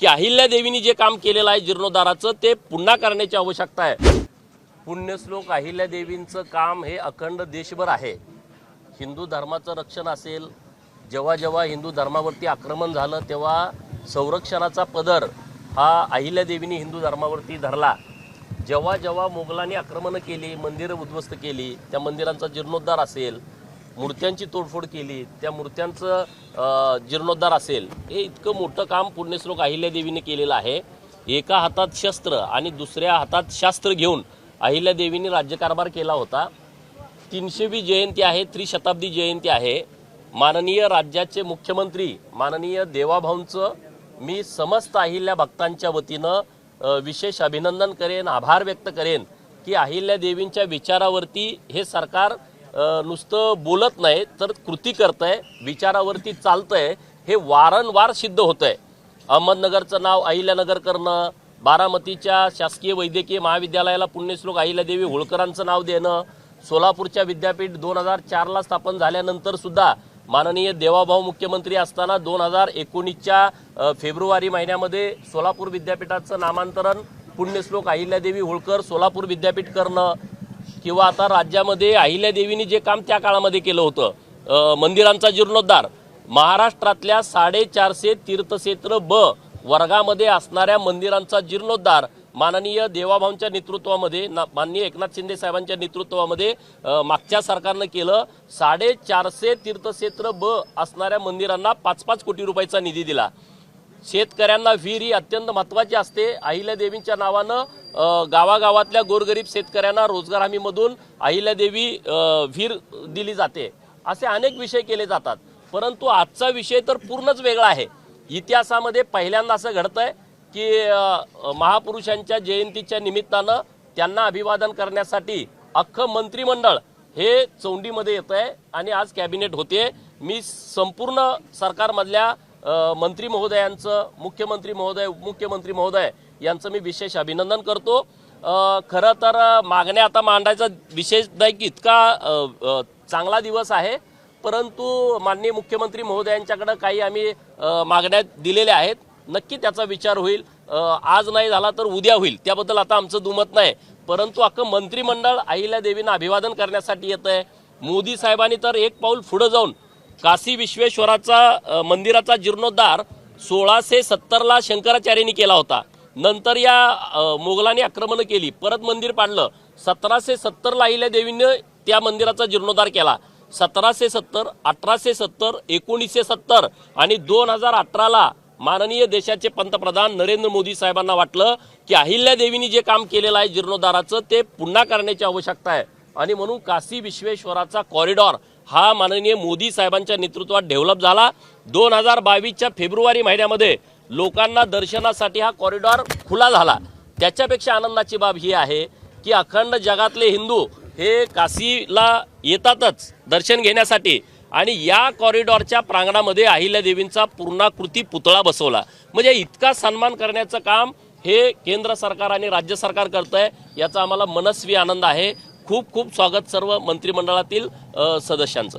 की अहिल्या देवीनी जे काम केलेलं आहे जीर्णोद्धाराचं ते पुन्हा करण्याची आवश्यकता आहे. पुण्यश्लोक अहिल्या देवींचं काम हे अखंड देशभर आहे. हिंदू धर्माचं रक्षण असेल जेव्हा जेव्हा हिंदू धर्मावरती आक्रमण झालं तेव्हा संरक्षणाचा पदर हा अहिल्या देवीनी हिंदू धर्मावरती धरला. जेव्हा जेव्हा मोगलांनी आक्रमणं केली मंदिरं उद्ध्वस्त केली त्या मंदिरांचा जीर्णोद्धार असेल मूर्त्यांची तोडफोड केली त्या मूर्त्यांचं जीर्णोद्धार असेल हे इतकं मोठं काम पुण्यश्लोक अहिल्यादेवीने केलेलं आहे. एका हातात शस्त्र आणि दुसऱ्या हातात शास्त्र घेऊन अहिल्यादेवीने राज्यकारभार केला होता. तीनशेवी जयंती आहे त्रिशताब्दी जयंती आहे. माननीय राज्याचे मुख्यमंत्री माननीय देवाभाऊंचं मी समस्त अहिल्या भक्तांच्या वतीनं विशेष अभिनंदन करेन आभार व्यक्त करेन की अहिल्या देवींच्या विचारावरती हे सरकार नुसतं बोलत नाही तर कृती करतंय विचारावरती चालतंय हे वारंवार सिद्ध होतंय. अहमदनगरचं नाव अहिल्यानगर करणं बारामतीच्या शासकीय वैद्यकीय महाविद्यालयाला पुण्यश्लोक अहिल्यादेवी होळकरांचं नाव देणं सोलापूरच्या विद्यापीठ दोन हजार चारला स्थापन झाल्यानंतर सुद्धा माननीय देवाभाऊ मुख्यमंत्री असताना दोन हजार एकोणीसच्या फेब्रुवारी महिन्यामध्ये सोलापूर विद्यापीठाचं नामांतरण पुण्यश्लोक अहिल्यादेवी होळकर सोलापूर विद्यापीठ करणं किंवा आता राज्यामध्ये अहिल्यादेवीने जे काम त्या काळामध्ये केलं होतं मंदिरांचा जीर्णोद्धार महाराष्ट्रातल्या साडेचारशे तीर्थक्षेत्र ब वर्गामध्ये असणाऱ्या मंदिरांचा जीर्णोद्धार माननीय देवाभाऊंच्या नेतृत्वामध्ये ना- माननीय एकनाथ शिंदे साहेबांच्या नेतृत्वामध्ये मागच्या सरकारनं केलं. साडेचारशे तीर्थक्षेत्र ब असणाऱ्या मंदिरांना पाच पाच कोटी रुपयाचा निधी दिला. शेतकऱ्यांना विहीर ही अत्यंत महत्त्वाची असते. अहिल्यादेवींच्या नावानं गावागावातल्या गोरगरीब शेतकऱ्यांना रोजगार हमीमधून अहिल्यादेवी व्हीर दिली जाते. असे अनेक विषय केले जातात. परंतु आजचा विषय तर पूर्णच वेगळा आहे. इतिहासामध्ये पहिल्यांदा असं घडतंय की महापुरुषांच्या जयंतीच्या निमित्तानं त्यांना अभिवादन करण्यासाठी अख्खं मंत्रिमंडळ हे चौंडीमध्ये येत आहे आणि आज कॅबिनेट होते. मी संपूर्ण सरकारमधल्या मंत्री महोदयांचं मुख्यमंत्री महोदय उपमुख्यमंत्री महोदय यांचं मी विशेष अभिनंदन करतो. खरं तर मागण्या आता मांडायचा विशेष नाही की इतका चांगला दिवस आहे. परंतु माननीय मुख्यमंत्री महोदयांच्याकडं काही आम्ही मागण्या दिलेल्या आहेत. नक्की त्याचा विचार होईल. आज नाही झाला तर उद्या होईल. त्याबद्दल आता आमचं दुमत नाही. परंतु अख्खं मंत्रिमंडळ अहिल्या देवींना अभिवादन करण्यासाठी येत आहे. मोदी साहेबांनी तर एक पाऊल पुढं जाऊन काशी विश्वेश्वराचा मंदिराचा जीर्णोद्धार सोळाशे सत्तरला शंकराचार्यांनी केला होता. नंतर या मोगलांनी आक्रमणं केली. परत मंदिर पाडलं. सतराशे सत्तरला अहिल्या देवीनं त्या मंदिराचा जीर्णोद्धार केला. सतराशे सत्तर अठराशे सत्तर एकोणीसशे सत्तर आणि दोन हजार अठराला माननीय देशाचे पंतप्रधान नरेंद्र मोदी साहेबांना वाटलं की अहिल्या देवीनी जे काम केलेलं आहे जीर्णोद्धाराचं ते पुन्हा करण्याची आवश्यकता आहे. आणि म्हणून काशी विश्वेश्वराचा कॉरिडॉर हा माननीय मोदी साहेबांच्या नेतृत्वात डेव्हलप झाला. दोन हजार बावीसच्या फेब्रुवारी महिन्यामध्ये लोकांना दर्शनासाठी हा कॉरिडॉर खुला झाला. त्याच्यापेक्षा आनंदाची बाब ही आहे की अखंड जगातले हिंदू हे काशीला येतातच दर्शन घेण्यासाठी. आणि या कॉरिडॉरच्या प्रांगणामध्ये अहिल्यादेवींचा पूर्णाकृती पुतळा बसवला. म्हणजे इतका सन्मान करण्याचं काम हे केंद्र सरकार आणि राज्य सरकार करतं आहे याचा आम्हाला मनस्वी आनंद आहे. खूप खूप स्वागत सर्व मंत्रिमंडळातील सदस्यांचं.